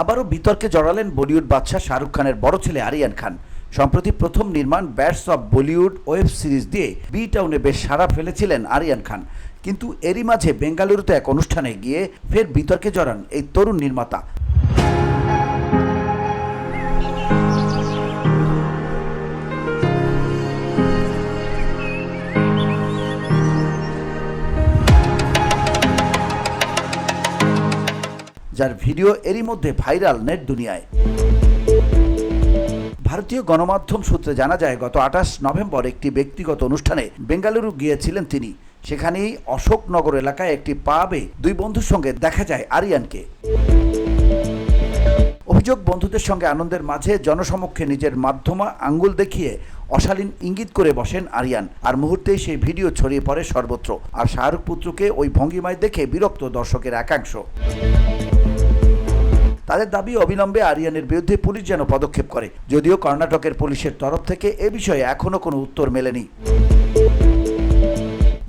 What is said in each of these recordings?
আবারও বিতর্কে জড়ালেন বলিউড বাদশাহ শাহরুখ খানের বড় ছেলে আরিয়ান খান। সম্প্রতি প্রথম নির্মাণ bads of Bollywood web series দিয়ে বি টাউনে বেশ সাড়া ফেলেছিলেন আরিয়ান খান। কিন্তু এরই মাঝে বেঙ্গালুরুতে এক অনুষ্ঠানে গিয়ে ফের বিতর্কে জড়ান এই তরুণ নির্মাতা। যার ভিডিও এরই মধ্যে ভাইরাল নেট দুনিয়ায়। ভারতীয় গণমাধ্যম সূত্রে জানা যায়, গত আঠাশ নভেম্বর একটি ব্যক্তিগত অনুষ্ঠানে বেঙ্গালুরু গিয়েছিলেন তিনি। সেখানেই অশোকনগর এলাকায় একটি পাবে দুই বন্ধুর সঙ্গে দেখা যায় আরিয়ানকে। অভিযোগ, বন্ধুদের সঙ্গে আনন্দের মাঝে জনসমক্ষে নিজের মাধ্যমা আঙ্গুল দেখিয়ে অশালীন ইঙ্গিত করে বসেন আরিয়ান। আর মুহূর্তেই সেই ভিডিও ছড়িয়ে পড়ে সর্বত্র। আর শাহরুখ পুত্রকে ওই ভঙ্গিমায় দেখে বিরক্ত দর্শকের একাংশ। তাদের দাবি অবিলম্বে আরিয়ানের বিরুদ্ধে পুলিশ যেন পদক্ষেপ করে। যদিও কর্ণাটকের পুলিশের তরফ থেকে এ বিষয়ে এখনও কোনো উত্তর মেলেনি।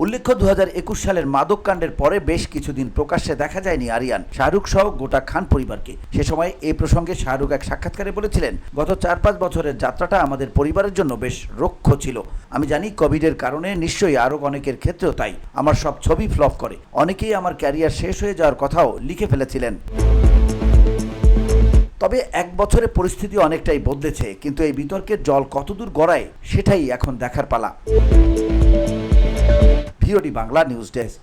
উল্লেখ্য দু হাজার একুশ সালের মাদক কাণ্ডের পরে বেশ কিছুদিন প্রকাশ্যে দেখা যায়নি আরিয়ান, শাহরুখ সহ গোটা খান পরিবারকে। সে সময় এই প্রসঙ্গে শাহরুখ এক সাক্ষাৎকারে বলেছিলেন, গত চার পাঁচ বছরের যাত্রাটা আমাদের পরিবারের জন্য বেশ রক্ষ ছিল। আমি জানি কোভিডের কারণে নিশ্চয়ই আরও অনেকের ক্ষেত্রেও তাই। আমার সব ছবি ফ্লপ করে। অনেকেই আমার ক্যারিয়ার শেষ হয়ে যাওয়ার কথাও লিখে ফেলেছিলেন। তবে এক বছরে পরিস্থিতি অনেকটাই বদলেছে, কিন্তু এই বিতর্কের জল কতদূর গড়ায় সেটাই এখন দেখার পালা। VOD Bangla news desk.